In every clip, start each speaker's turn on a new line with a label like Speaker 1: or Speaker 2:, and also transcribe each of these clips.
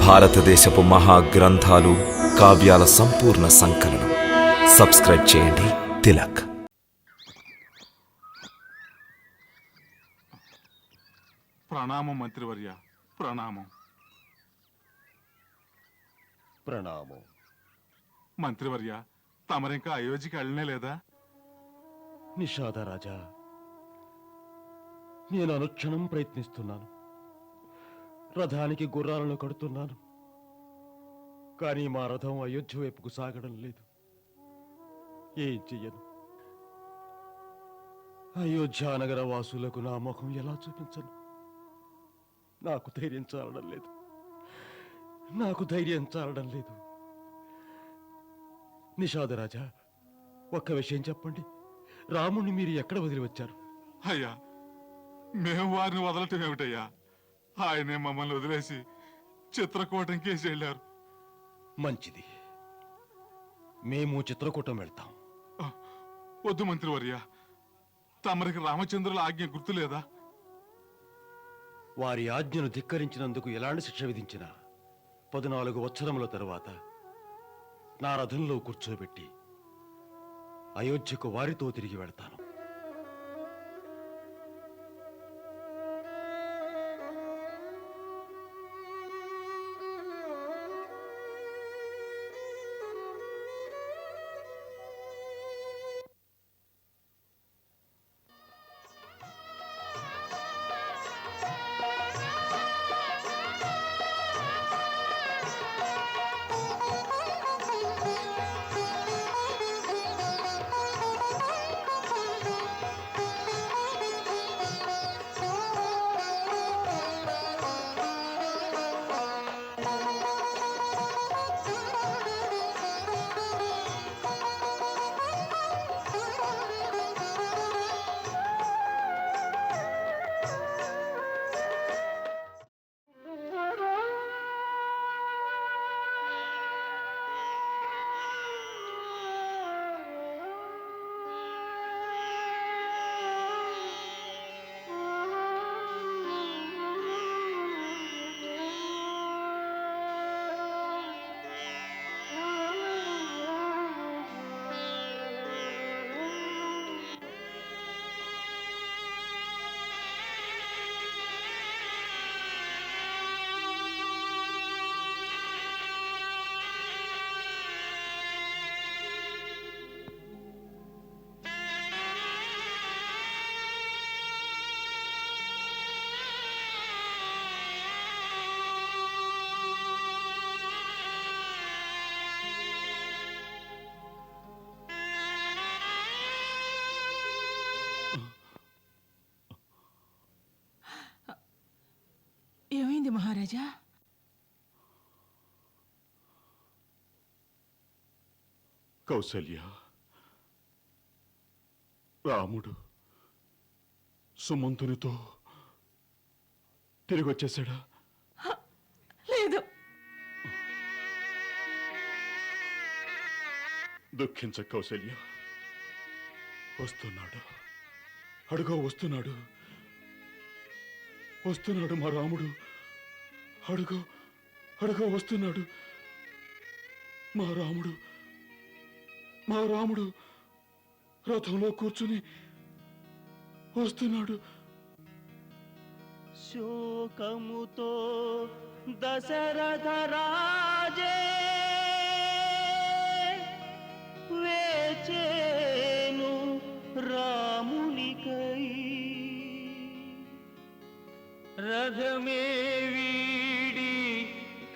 Speaker 1: భారతదేశపు మహా గ్రంథాలు కావ్యాల సంపూర్ణ సంకలనం. సబ్స్క్రైబ్ చేయండి. తిలక్.
Speaker 2: ప్రణామం మంత్రివర్య ప్రణామం.
Speaker 3: ప్రణామం.
Speaker 2: మంత్రివర్య తమరింకా అయోధ్యకి వెళ్ళనే లేదా?
Speaker 3: నిషాద రాజా నేను అనుక్షణం ప్రయత్నిస్తున్నాను. రథానికి గుర్రాలను కడుతున్నాను. కానీ మా రథం అయోధ్య వైపుకు సాగడం లేదు. ఏం చెయ్యను? అయోధ్య నగర వాసులకు నా ముఖం ఎలా చూపించను? నాకు ధైర్యం చాలడం లేదు. నాకు ధైర్యం చాలడం లేదు. నిషాదరాజా ఒక్క విషయం చెప్పండి. రాముణ్ణి మీరు ఎక్కడ వదిలి వచ్చారు
Speaker 2: అయ్యా మేము వారిని వదలటం ఏమిటయ్యా? ఆయనే మమ్మల్ని వదిలేసి చిత్రకూటం కేసి వెళ్ళారు.
Speaker 3: మంచిది. మేము చిత్రకూటం వెళ్తాం.
Speaker 2: వద్దు మంత్రివర్య. తమరికి రామచంద్రుల ఆజ్ఞ గుర్తులేదా?
Speaker 3: వారి ఆజ్ఞను ధిక్కరించినందుకు ఎలాంటి శిక్ష విధించినా పద్నాలుగు వత్సరముల తరువాత నా రథంలో కూర్చోబెట్టి అయోధ్యకు వారితో తిరిగి వెళ్తాను.
Speaker 4: మహారాజా
Speaker 2: కౌసల్య రాముడు సుమంతునితో తిరిగి వచ్చేసాడా
Speaker 4: లేదు.
Speaker 2: దుఃఖించ కౌసల్య. వస్తున్నాడు. అడుగో వస్తున్నాడు. వస్తున్నాడు మా రాముడు. అడుగో అడుగో వస్తున్నాడు. మా రాముడు మా రాముడు రథంలో కూర్చుని వస్తున్నాడు.
Speaker 5: శోకముతో దశరథ రాజే వేచేను రామునికై. రథమే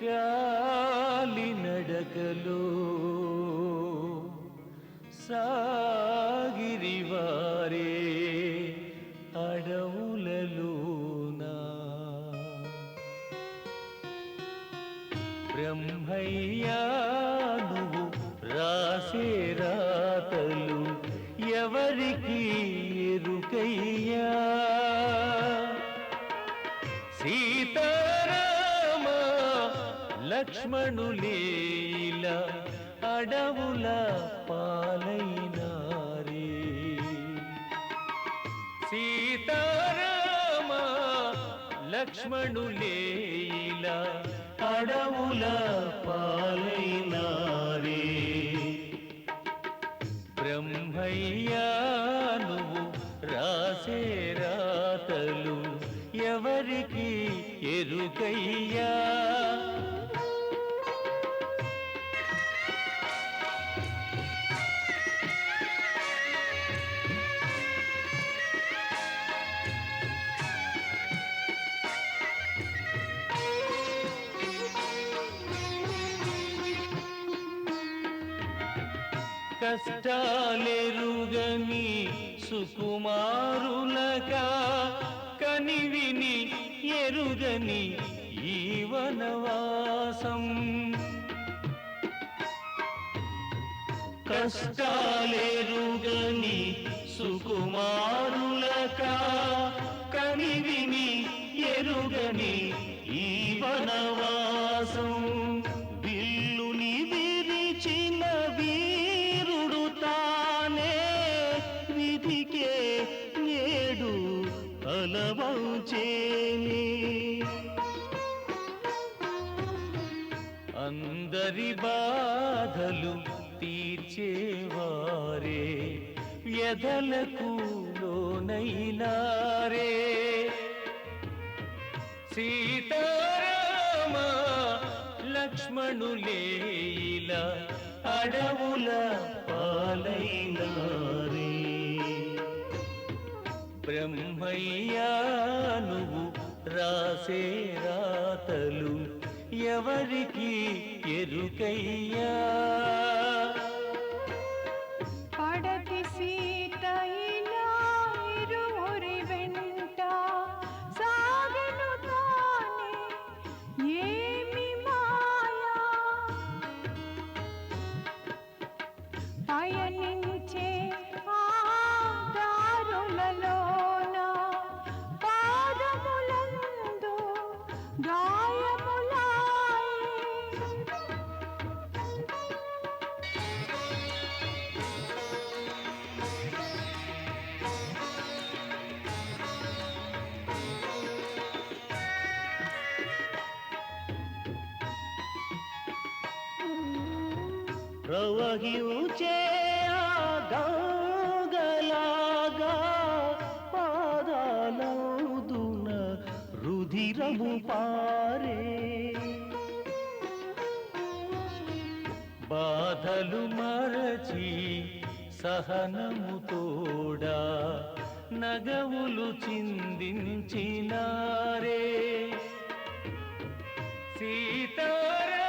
Speaker 5: కాలి నడకలో సాగిరివారే అడవులలోనా. బ్రహ్మయ్యా నువ్వు రాసే లక్ష్మణులేల అడవుల పాలైనారే. సీతారామ లక్ష్మణులేల అడవుల పాలైనారే. బ్రహ్మయ్యా నువ్వు రాసే రాతలు ఎవరికి ఎరుకయ్యా? కష్టాలెరుగని సుకుమారులగా కనివిని ఎరుగని ఈ వనవాసం. కష్టాలెరుగని సుకుమారు తీర్చేవారే వ్యధలకు లోనైనారే సీతారామ లక్ష్మణులేలా అడవుల పాలైనారే. బ్రహ్మయ్యా నువ్వు రాసే రాతలు ఎవరికి ఎరుకయ్యా? ప్రవహించే ఆ గంగలాగా పాదాలౌదున రుధిరము పారే. బాధలు మరచి సహనము తోడా నగవులు చిందించినారే. సీతారామ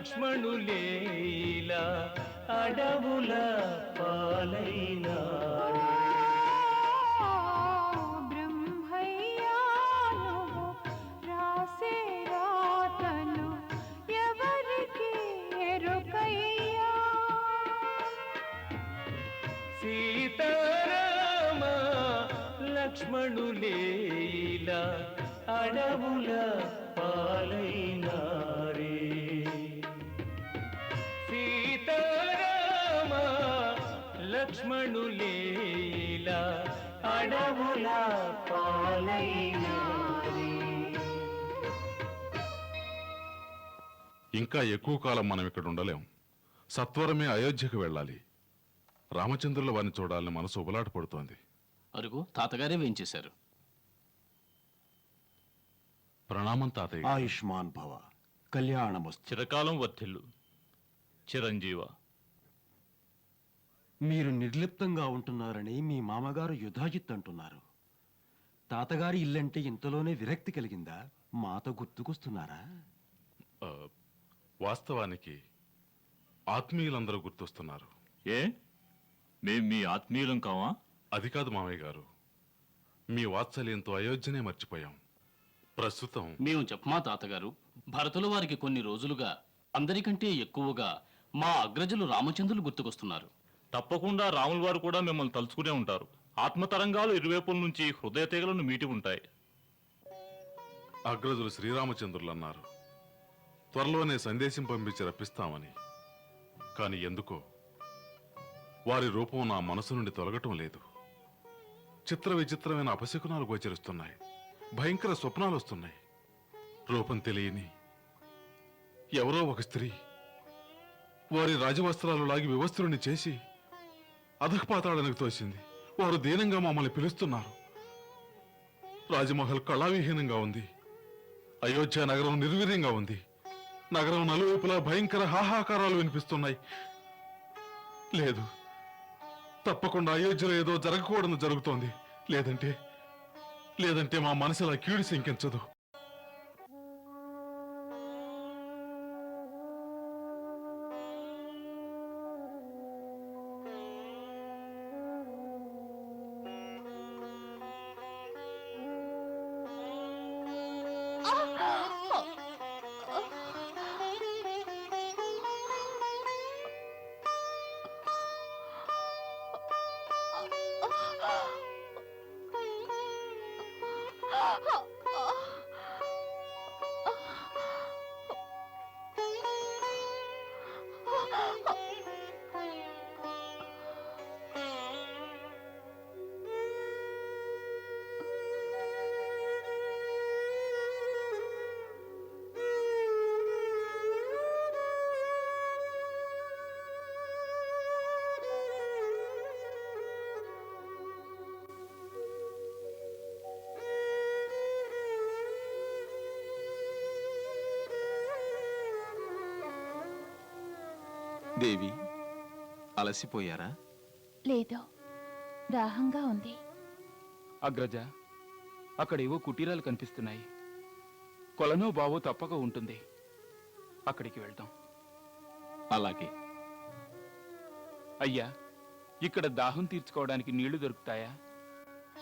Speaker 5: లక్ష్మణులేల అడవుల
Speaker 6: ఎరుకయ్యా?
Speaker 5: సీతారామ లక్ష్మణులేల అడవుల లక్ష్మణులేల అడవుల
Speaker 2: ఇంకా ఎక్కువ కాలం మనం ఇక్కడ ఉండలేం. సత్వరమే అయోధ్యకు వెళ్ళాలి. రామచంద్రుల వారిని చూడాలని మనసు ఉబలాట పడుతోంది.
Speaker 7: అరుగు తాతగారే వేయించేశారు
Speaker 2: ప్రణామం తాతయ్య.
Speaker 3: ఆయుష్మాన్ భవ కళ్యాణమస్తు.
Speaker 8: చిరకాలం వర్ధిల్లు. చిరంజీవ.
Speaker 3: మీరు నిర్లిప్తంగా ఉంటున్నారని మీ మామగారు యుధాజిత్ అంటున్నారు. తాతగారి ఇల్లంటే ఇంతలోనే విరక్తి కలిగిందా? మాతో గుర్తుకొస్తున్నారా?
Speaker 2: ఆ, వాస్తవానికి ఆత్మీయులందరూ గుర్తొస్తున్నారు.
Speaker 8: ఏ? మేం మీ ఆత్మీయులం కావా?
Speaker 2: అది కాదు మామయ్య గారు. మీ వాత్సల్యంతో అయోధ్యనే మర్చిపోయాం. ప్రస్తుతం
Speaker 7: మేము చెప్పమా తాతగారు? భరతుల వారికి కొన్ని రోజులుగా అందరికంటే ఎక్కువగా మా అగ్రజులు రామచంద్రులు గుర్తుకొస్తున్నారు.
Speaker 8: తప్పకుండా రాముల వారు కూడా మిమ్మల్ని తలుచుకునే ఉంటారు. ఆత్మతరంగాలు ఇరువైపుల నుంచి హృదయ తీగలను మీటి ఉంటాయి.
Speaker 2: అగ్రజులు శ్రీరామచంద్రులు అన్నారు. త్వరలోనే సందేశం పంపించి రప్పిస్తామని. కాని ఎందుకో? వారి రూపం నా మనసు నుండి తొలగటం లేదు. చిత్ర విచిత్రమైన అపశకునాలు గోచరిస్తున్నాయి. భయంకర స్వప్నాలు వస్తున్నాయి. రూపం తెలియని ఎవరో ఒక స్త్రీ వారి రాజవస్త్రాలు లాగి వివస్త్రుని చేసి అధఃపాతాళనకు తోసింది వారు దీనంగా మమ్మల్ని పిలుస్తున్నారు. రాజమహల్ కళావిహీనంగా ఉంది. అయోధ్య నగరం నిర్వీర్యంగా ఉంది. నగరం నలువైపులా భయంకర హాహాకారాలు వినిపిస్తున్నాయి. లేదు. తప్పకుండా అయోధ్యలో ఏదో జరగకూడదు జరుగుతోంది. లేదంటే లేదంటే మా మనసులా కీడు శంకించదు.
Speaker 9: దేవి అలసిపోయారా?
Speaker 6: లేదు దాహంగా ఉంది.
Speaker 10: అగ్రజ అక్కడేవో కుటీరాలు కనిపిస్తున్నాయి. కొలనో బావో తప్పక ఉంటుంది. అక్కడికి వెళ్దాం.
Speaker 9: అలాగే.
Speaker 10: అయ్యా ఇక్కడ దాహం తీర్చుకోవడానికి నీళ్ళు దొరుకుతాయా?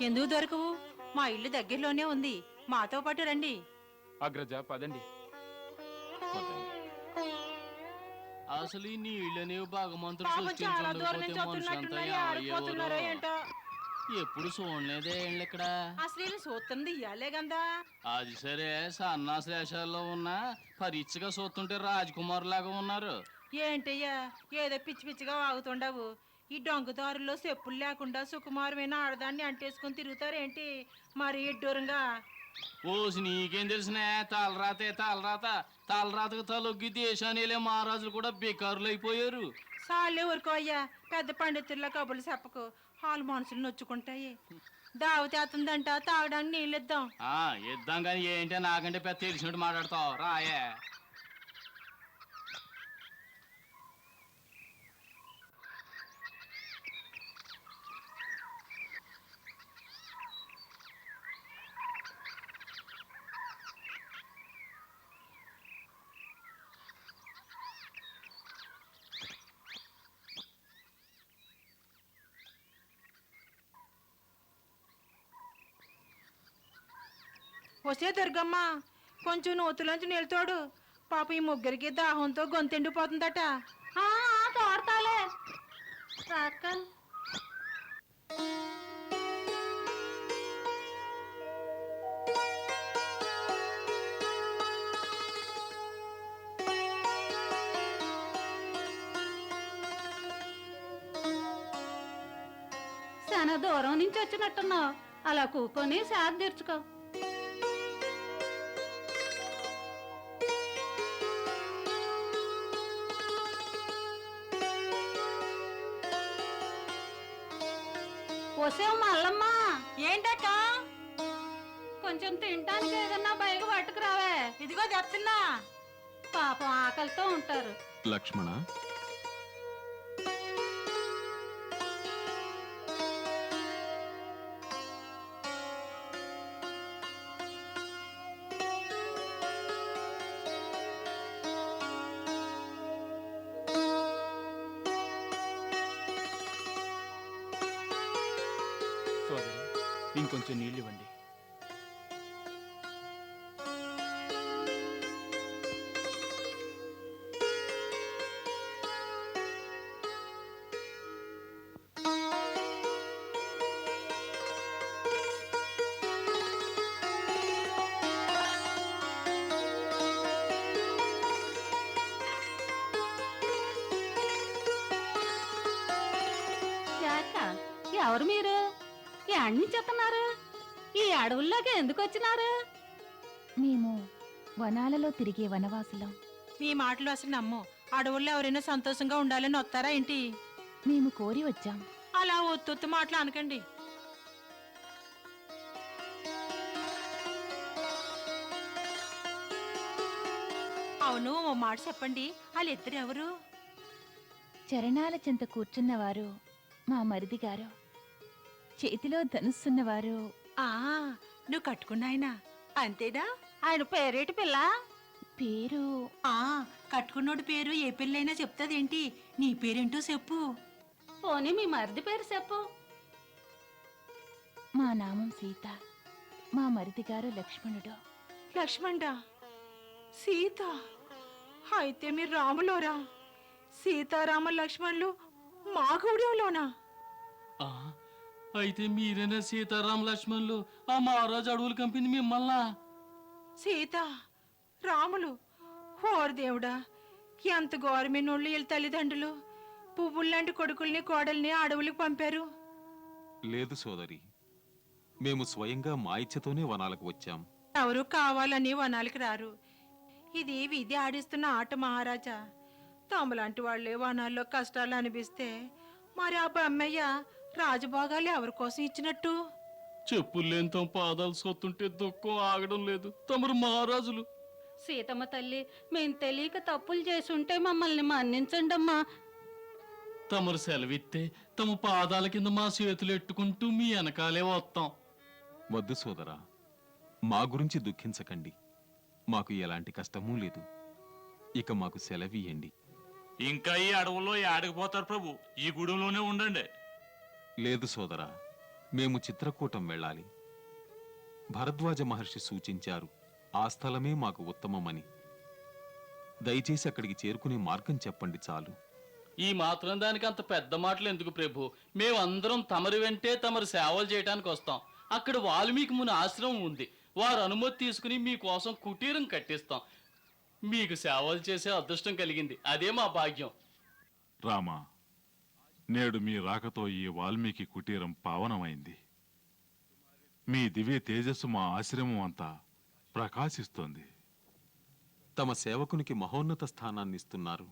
Speaker 4: ఎందుకు దొరకవు? మా ఇల్లు దగ్గరలోనే ఉంది. మాతో పాటు రండి.
Speaker 10: అగ్రజ పదండి.
Speaker 7: అసలు ఈ నీళ్ళనేవి భగవంతుడు
Speaker 4: పాపం చాలా దూరం
Speaker 7: సృష్టించకపోతే
Speaker 4: నుంచి
Speaker 7: మనుషులంతా
Speaker 4: వస్తున్నట్టున్నాయి ఆడిపోతున్నారో
Speaker 7: ఏమయ్యేవారో.
Speaker 4: ఏంటో?
Speaker 7: ఎప్పుడు చూడలేదే ఇక్కడ?
Speaker 4: అసలు వీళ్ళు చూస్తుంది ఇయ్యాలే గందా?
Speaker 7: అది సరే సన్నాశ్లేషాల్లో ఉన్న పరీక్షగా చూస్తుంటే రాజకుమార్ లాగా ఉన్నారు.
Speaker 4: ఏంటయ్యా ఏదో పిచ్చి పిచ్చిగా వాగుతుండవు. ఈ డొంకదారుల్లో చెప్పులు లేకుండా సుకుమారమైన ఆడదాన్ని అంటేసుకుని తిరుగుతారేంటి? మరి ఇడ్డూరంగా
Speaker 7: ఓసి నీకేం తెలిసినా? తలరాతే తలరాత తలరాతకు తలొగ్గి దేశానిలే మహారాజులు కూడా బేకారులు అయిపోయారు
Speaker 4: సాలే ఊరుకో అయ్యా. పెద్ద పండితుల్లో కబుర్లు చెప్పకు. హాలు మనుషులు నొచ్చుకుంటాయి. దావతి అవుతుందంట తాగడానికి నీళ్ళు ఇద్దాం
Speaker 7: ఆ ఇద్దాం కానీ ఏంటి? నాకంటే పెద్ద తెలిసినట్టు మాట్లాడతావు. రాయే.
Speaker 4: వస్తే దుర్గమ్మ కొంచెం నూతులోంచి నిలుతాడు పాప ఈ ముగ్గురికి దాహంతో గొంతెండిపోతుందట తోడతాలే. రాక్క
Speaker 6: చాలా దూరం నుంచి వచ్చినట్టున్నావు. అలా కూకొని సాధ తీర్చుకో వసే మల్లమ్మ
Speaker 4: ఏంటక్క?
Speaker 6: కొంచెం తినటానికి ఏదన్నా బయట పట్టుకురావే.
Speaker 4: ఇదిగో చెప్తున్నా
Speaker 6: పాపం ఆకలితో ఉంటారు.
Speaker 9: లక్ష్మణ
Speaker 6: ఎవరు మీరు? వస్తున్నారు ఈ అడవుల్లోకి ఎందుకు వచ్చినారు?
Speaker 11: మేము
Speaker 6: వనాలలో తిరిగే వనవాసులం.
Speaker 4: మీ మాటలు అసలు నమ్ము అడవుల్లో ఎవరైనా సంతోషంగా ఉండాలని వస్తారా ఏంటి?
Speaker 6: మేము కోరి వచ్చాం.
Speaker 4: అలా ఒత్తొత్తు మాటలు అనకండి. అవును ఓ మాట చెప్పండి. వాళ్ళిద్దరు ఎవరు?
Speaker 6: చరణాల చెంత కూర్చున్నవారు మా మరిది గారు. చేతిలో ధనుస్తున్నవారు
Speaker 4: ఆ నువ్వు కట్టుకున్నాయన? అంతేనా? ఆయన పేరేటి పిల్ల?
Speaker 6: పేరు.
Speaker 4: ఆ కట్టుకున్నోడి పేరు ఏ పిల్లైనా చెప్తాదేంటి? నీ పేరేంటో చెప్పు.
Speaker 6: పోనీ మీ మరిది పేరు చెప్పు. మా నామం సీత. మా మరిది గారు లక్ష్మణుడు?
Speaker 4: లక్ష్మణ సీత? అయితే మీరు రాములోరా? సీతారామ లక్ష్మణులు మా గూడెంలోనా?
Speaker 7: అయితే మీరేనా సీతారాం లక్ష్మణులు ఆ మహారాజు అడవులు కంపింది మిమ్మల్ని?
Speaker 4: సీత రాములు ఓర్ దేవుడా ఎంత గోరమినోళ్ళు వీళ్ళ తల్లిదండ్రులు. పువ్వుల్లాంటి కొడుకుల్ని కోడల్ని అడవులకు పంపారు.
Speaker 9: లేదు సోదరి మేము స్వయంగా మా ఇచ్ఛతోనే వనాలకు వచ్చాం.
Speaker 4: ఎవరు కావాలని వనాలకి రారు. ఇది విధి ఆడిస్తున్న ఆట మహారాజా. తమలాంటి వాళ్ళే వనాల్లో కష్టాలు అనిపిస్తే మరి ఆ బొమ్మయ్య రాజభోగాలు ఎవరి కోసం ఇచ్చినట్టు?
Speaker 7: చెప్పులు తమ పాదాలు సొత్తుంటే దుఃఖం ఆగడం లేదు. తమరు మహారాజులు.
Speaker 6: సీతమ్మ తల్లి మేం తెలియక తప్పులు చేసి ఉంటే మమ్మల్ని మన్నించండి అమ్మా
Speaker 7: తమరు సెలవిస్తే తమ పాదాల కింద మా చేతులు ఎట్టుకుంటూ మీ వెనకాలే వస్తాం.
Speaker 9: వద్దు సోదరా మా గురించి దుఃఖించకండి. మాకు ఎలాంటి కష్టమూ లేదు. ఇక మాకు సెలవియండి
Speaker 8: ఇంకా ఈ అడవుల్లో ఏడకపోతారు ప్రభు. ఈ గూడెంలోనే ఉండండి.
Speaker 9: లేదు సోదరా మేము చిత్రకూటం వెళ్ళాలి. భరద్వాజ మహర్షి సూచించారు ఆ స్థలమే మాకు ఉత్తమమని. దయచేసి అక్కడికి చేరుకునే మార్గం చెప్పండి చాలు.
Speaker 7: ఈ మాత్రం దానికి అంత పెద్ద మాటలు ఎందుకు ప్రభు? మేమందరం తమరి వెంటే తమరు సేవలు చేయడానికి వస్తాం. అక్కడ వాల్మీకి ముని ఆశ్రమం ఉంది. వారు అనుమతి తీసుకుని మీకోసం కుటీరం కట్టిస్తాం. మీకు సేవలు చేసే అదృష్టం కలిగింది. అదే మా భాగ్యం.
Speaker 2: రామా నేడు మీ రాకతో ఈ వాల్మీకి కుటీరం పావనమైంది. మీ దివ్య తేజస్సు మా ఆశ్రమం అంతా ప్రకాశిస్తోంది.
Speaker 9: తమ సేవకునికి మహోన్నత స్థానాన్ని ఇస్తున్నారు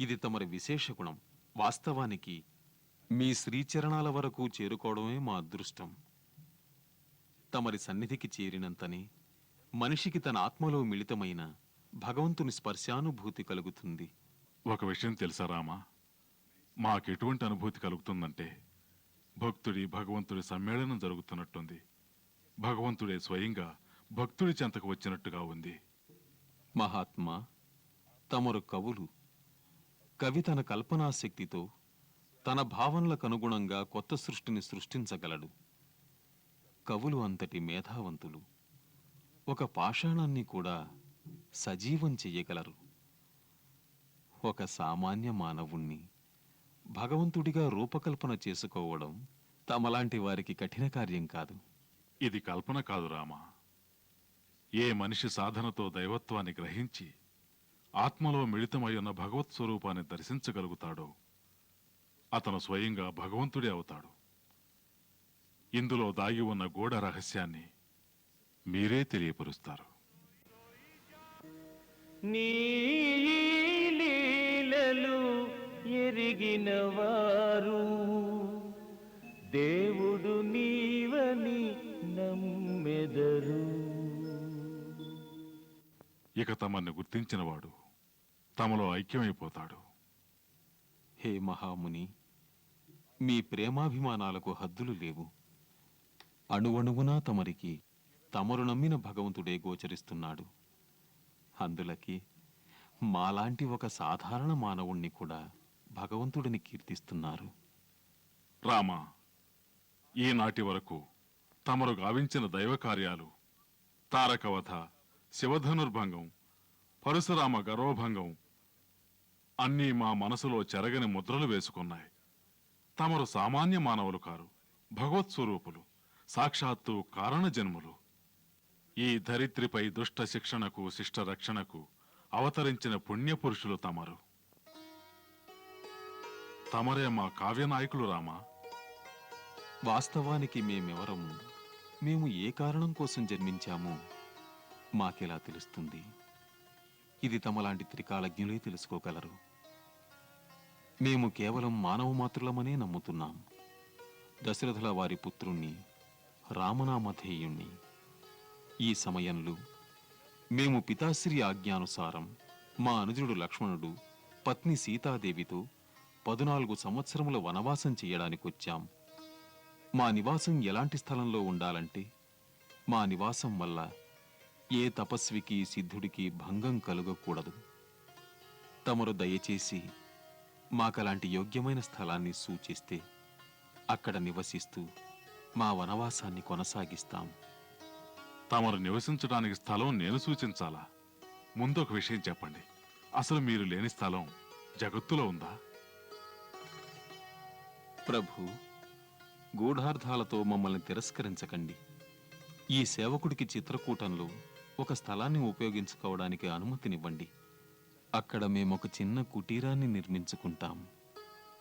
Speaker 9: ఇది తమరి విశేష గుణం. వాస్తవానికి మీ శ్రీచరణాల వరకు చేరుకోవడమే మా అదృష్టం. తమరి సన్నిధికి చేరినంతనే మనిషికి తన ఆత్మలో మిళితమైన భగవంతుని స్పర్శానుభూతి కలుగుతుంది.
Speaker 2: ఒక విషయం తెలుసా రామా? మాకెటువంటి అనుభూతి కలుగుతుందంటే భక్తుడి భగవంతుడి సమ్మేళనం జరుగుతున్నట్టుంది. భగవంతుడే స్వయంగా భక్తుడి చెంతకు వచ్చినట్టుగా ఉంది.
Speaker 9: మహాత్మా తమరు కవులు కవి తన కల్పనాశక్తితో తన భావనలకు అనుగుణంగా కొత్త సృష్టిని సృష్టించగలడు. కవులు అంతటి మేధావంతులు ఒక పాషాణాన్ని కూడా సజీవం చెయ్యగలరు. ఒక సామాన్య మానవుణ్ణి భగవంతుడిగా రూపకల్పన చేసుకోవడం తమలాంటి వారికి కఠిన కార్యం కాదు.
Speaker 2: ఇది కల్పన కాదు రామా. ఏ మనిషి సాధనతో దైవత్వాన్ని గ్రహించి ఆత్మలో మిళితమై ఉన్న భగవత్ స్వరూపాన్ని దర్శించగలుగుతాడో అతను స్వయంగా భగవంతుడే అవుతాడు. ఇందులో దాగి ఉన్న గూఢ రహస్యాన్ని మీరే తెలియపరుస్తారు.
Speaker 5: నీ ఎరిగిన వారు దేవుడు నీవని నమ్మెదరు.
Speaker 2: ఇక తమన్ని గుర్తించినవాడు తమలో ఐక్యమైపోతాడు.
Speaker 9: హే మహాముని మీ ప్రేమాభిమానాలకు హద్దులు లేవు. అణువణువునా తమరికి తమరు నమ్మిన భగవంతుడే గోచరిస్తున్నాడు. అందులకి మాలాంటి ఒక సాధారణ మానవుణ్ణి కూడా భగవంతుడిని కీర్తిస్తున్నారు.
Speaker 2: రామ ఈనాటి వరకు తమరు గావించిన దైవ కార్యాలు తారకవధ శివధనుర్భంగం పరశురామ గర్వభంగం అన్నీ మా మనసులో చెరగని ముద్రలు వేసుకున్నాయి. తమరు సామాన్య మానవులు కారు భగవత్ స్వరూపులు సాక్షాత్తు కారణ జన్ములు ఈ ధరిత్రిపై దుష్ట శిక్షణకు శిష్ట రక్షణకు అవతరించిన పుణ్యపురుషులు తమరు. తమరే మా కావ్యనాయకులు రామా.
Speaker 9: వాస్తవానికి మేమెవరము మేము ఏ కారణం కోసం జన్మించామో? మాకెలా తెలుస్తుంది? ఇది తమలాంటి త్రికాలజ్ఞులే తెలుసుకోగలరు. మేము కేవలం మానవ మాతృలమనే నమ్ముతున్నాం. దశరథుల వారి పుత్రుణ్ణి రామనామధేయుణ్ణి. ఈ సమయంలో మేము పితాశ్రీ ఆజ్ఞానుసారం మా అనుజుడు లక్ష్మణుడు పత్ని సీతాదేవితో పదునాలుగు సంవత్సరముల వనవాసం చేయడానికొచ్చాం. మా నివాసం ఎలాంటి స్థలంలో ఉండాలంటే మా నివాసం వల్ల ఏ తపస్వికి సిద్ధుడికి భంగం కలుగకూడదు. తమరు దయచేసి మాకలాంటి యోగ్యమైన స్థలాన్ని సూచిస్తే అక్కడ నివసిస్తూ మా వనవాసాన్ని కొనసాగిస్తాం.
Speaker 2: తమరు నివసించడానికి స్థలం నేను సూచించాలా? ముందు ఒక విషయం చెప్పండి. అసలు మీరు లేని స్థలం జగత్తులో ఉందా?
Speaker 9: ప్రభు గూఢార్థాలతో మమ్మల్ని తిరస్కరించకండి. ఈ సేవకుడికి చిత్రకూటంలో ఒక స్థలాన్ని ఉపయోగించుకోవడానికి అనుమతినివ్వండి. అక్కడ మేమొక చిన్న కుటీరాన్ని నిర్మించుకుంటాం.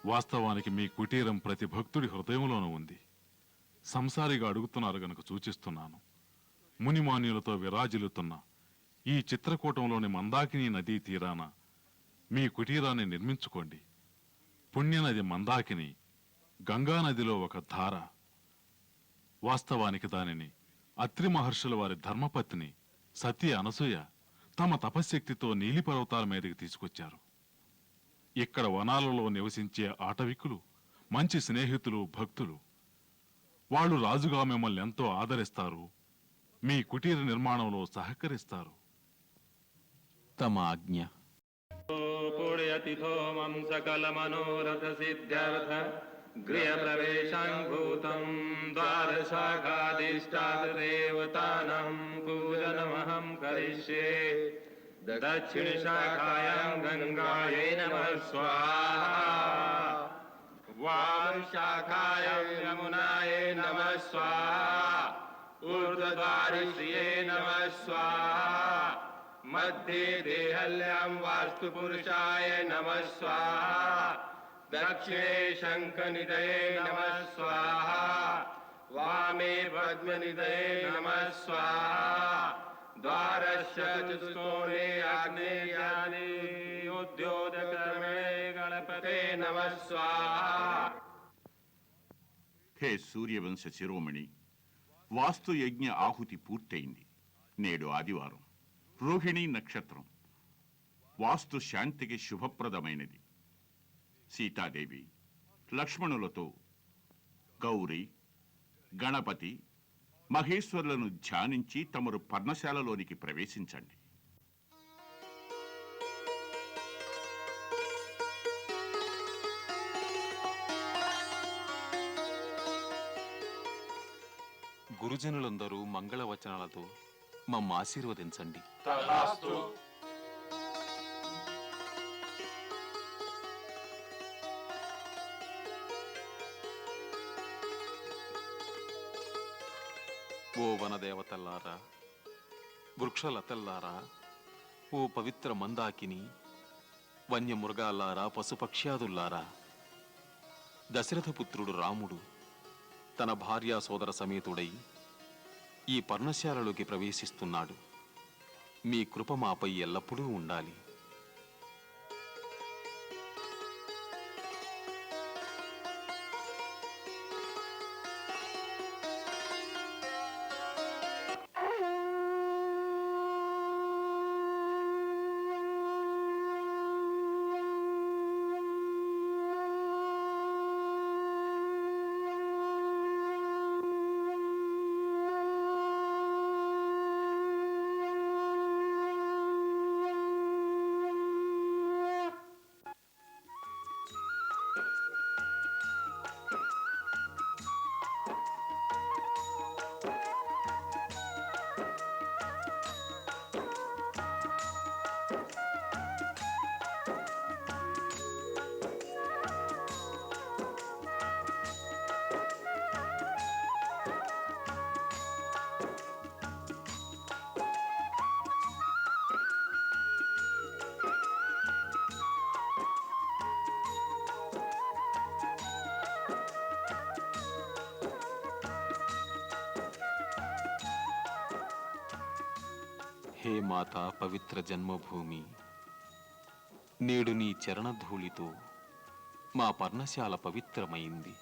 Speaker 2: వాస్తవానికి మీ కుటీరం ప్రతి భక్తుడి హృదయంలోనూ ఉంది. సంసారిగా అడుగుతున్నారు గనుక సూచిస్తున్నాను. మునిమాన్యులతో విరాజిల్లుతున్న ఈ చిత్రకూటంలోని మందాకిని నదీ తీరాన మీ కుటీరాన్ని నిర్మించుకోండి. పుణ్యనది మందాకిని గంగానదిలో ఒక ధార వాస్తవానికి దానిని అత్రి మహర్షుల వారి ధర్మపత్ని సత్య అనసూయ తమ తపశ్శక్తితో నీలిపర్వతాల మీదకి తీసుకొచ్చారు. ఇక్కడ వనాలలో నివసించే ఆటవికులు మంచి స్నేహితులు భక్తులు వాళ్ళు రాజుగా మిమ్మల్ని ఎంతో ఆదరిస్తారు మీ కుటీర నిర్మాణంలో సహకరిస్తారు.
Speaker 9: తమ ఆజ్ఞ.
Speaker 12: మనోరథ సిద్ధార్థ गृहप्रवेशाङ्भूतम् द्वारशाखादिष्टादेवतानां पूजनमहं करिष्ये। दक्षिणशाखायां गङ्गायै नमः स्वाहा। वामशाखायां यमुनायै नमः स्वाहा। ऊर्ध्वद्वारिश्रिये नमः स्वाहा। मध्ये देहल्यां वास्तुपुरुषाय नमः स्वाहा। दक्षिणे शङ्खनिधये नमः स्वाहा वामे पद्मनिधये नमः स्वाहा द्वारस्य चतुष्कोणे आग्नेयानि उद्योतक्रमे गणपते नमः स्वाहा
Speaker 11: హే సూర్యవంశ శిరోమణి వాస్తు యజ్ఞ ఆహుతి పూర్తయింది నేడు ఆదివారం రోహిణి నక్షత్రం వాస్తు శాంతికి శుభప్రదమైనది సీతాదేవి లక్ష్మణులతో గౌరి గణపతి మహేశ్వరులను ధ్యానించి తమరు పర్ణశాలలోనికి ప్రవేశించండి.
Speaker 9: గురుజనులందరూ మంగళవచనాలతో మమ్మ ఆశీర్వదించండి. ఓ వనదేవతల్లారా వృక్షలతల్లారా ఓ పవిత్ర మందాకిని వన్యమృగాల్లారా పశుపక్ష్యాదుల్లారా. దశరథపుత్రుడు రాముడు తన భార్యా సోదర సమేతుడై ఈ పర్ణశాలలోకి ప్రవేశిస్తున్నాడు. మీ కృప మాపై ఎల్లప్పుడూ ఉండాలి. హే మాత పవిత్ర జన్మభూమి. నేడు నీ చరణధూళితో మా పర్ణశాల పవిత్రమైంది.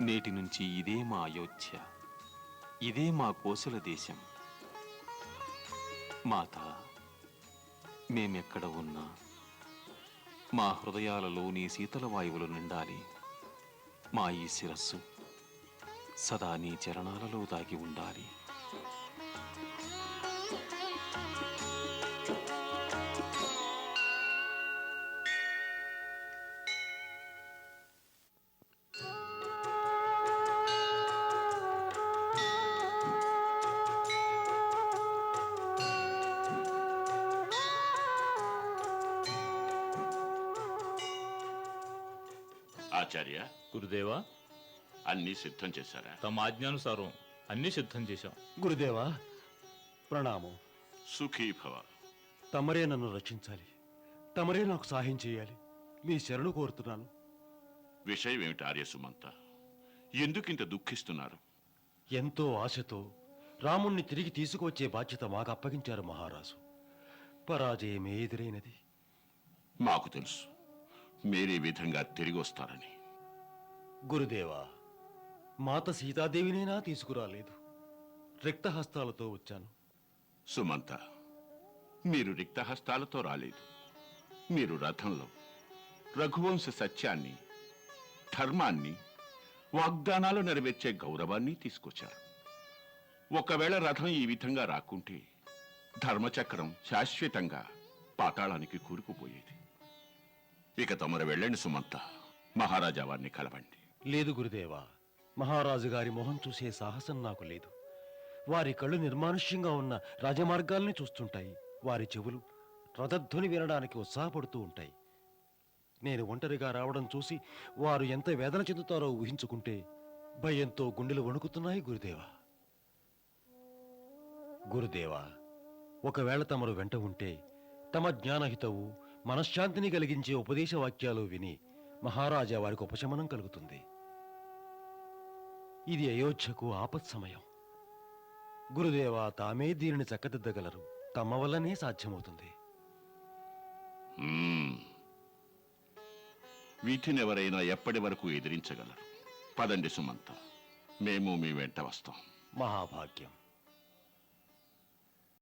Speaker 9: నేటి నుంచి ఇదే మా అయోధ్య ఇదే మా కోసల దేశం. మాత మేమెక్కడ ఉన్నా మా హృదయాలలో నీ శీతల వాయువులు నిండాలి. మా ఈ శిరస్సు సదా నీ చరణాలలో దాగి ఉండాలి.
Speaker 11: సిద్ధం చేశారా?
Speaker 8: తమ ఆజ్ఞానుసారం అన్ని సిద్ధం చేశాం.
Speaker 3: గురుదేవా ప్రణామం.
Speaker 11: సుఖీభవ
Speaker 3: తమరే నన్ను రక్షించాలి. తమరే నాకు సహాయం చేయాలి. మీ శరణు కోరుతున్నాను.
Speaker 11: విషయం ఏమిటి ఆర్యసుమంత ఎందుకింత దుఃఖిస్తున్నారు?
Speaker 3: ఎంతో ఆశతో రాముణ్ణి తిరిగి తీసుకువచ్చే బాధ్యత మాకు అప్పగించారు మహారాజు. పరాజయమే ఎదురైనది.
Speaker 11: మాకు తెలుసు. మీరే విధంగా తిరిగి వస్తారని.
Speaker 3: గురుదేవా మాత సీతాదేవినైనా తీసుకురాలేదు. రిక్తహస్తాలతో వచ్చాను.
Speaker 11: సుమంత మీరు రిక్తహస్తాలతో రాలేదు. మీరు రథంలో రఘువంశ సత్యాన్ని ధర్మాన్ని వాగ్దానాలు నెరవేర్చే గౌరవాన్ని తీసుకొచ్చారు. ఒకవేళ రథం ఈ విధంగా రాకుంటే ధర్మచక్రం శాశ్వతంగా పాతాళానికి కూరుకుపోయేది. ఇక తమరు వెళ్ళండి సుమంత మహారాజా వారిని కలవండి.
Speaker 3: లేదు గురుదేవా మహారాజు గారి మొహం చూసే సాహసం నాకు లేదు. వారి కళ్ళు నిర్మానుష్యంగా ఉన్న రాజమార్గాల్ని చూస్తుంటాయి. వారి చెవులు రథధ్వని వినడానికి ఉత్సాహపడుతూ ఉంటాయి. నేను ఒంటరిగా రావడం చూసి వారు ఎంత వేదన చెందుతారో ఊహించుకుంటే భయంతో గుండెలు వణుకుతున్నాయి గురుదేవా. గురుదేవా ఒకవేళ తమరు వెంట ఉంటే తమ జ్ఞానహితవు మనశ్శాంతిని కలిగించే ఉపదేశ వాక్యాలు విని మహారాజా వారికి ఉపశమనం కలుగుతుంది. ఇది అయోధ్యకు ఆపత్ సమయం. గురుదేవా తామే దీనిని చక్కదిద్దగలరు. తమ వల్లనే సాధ్యమవుతుంది.
Speaker 11: వీటినెవరైనా ఎప్పటి వరకు ఎదిరించగలరు? పదండి సుమంత. మేము మీ వెంట వస్తాం.
Speaker 3: మహాభాగ్యం.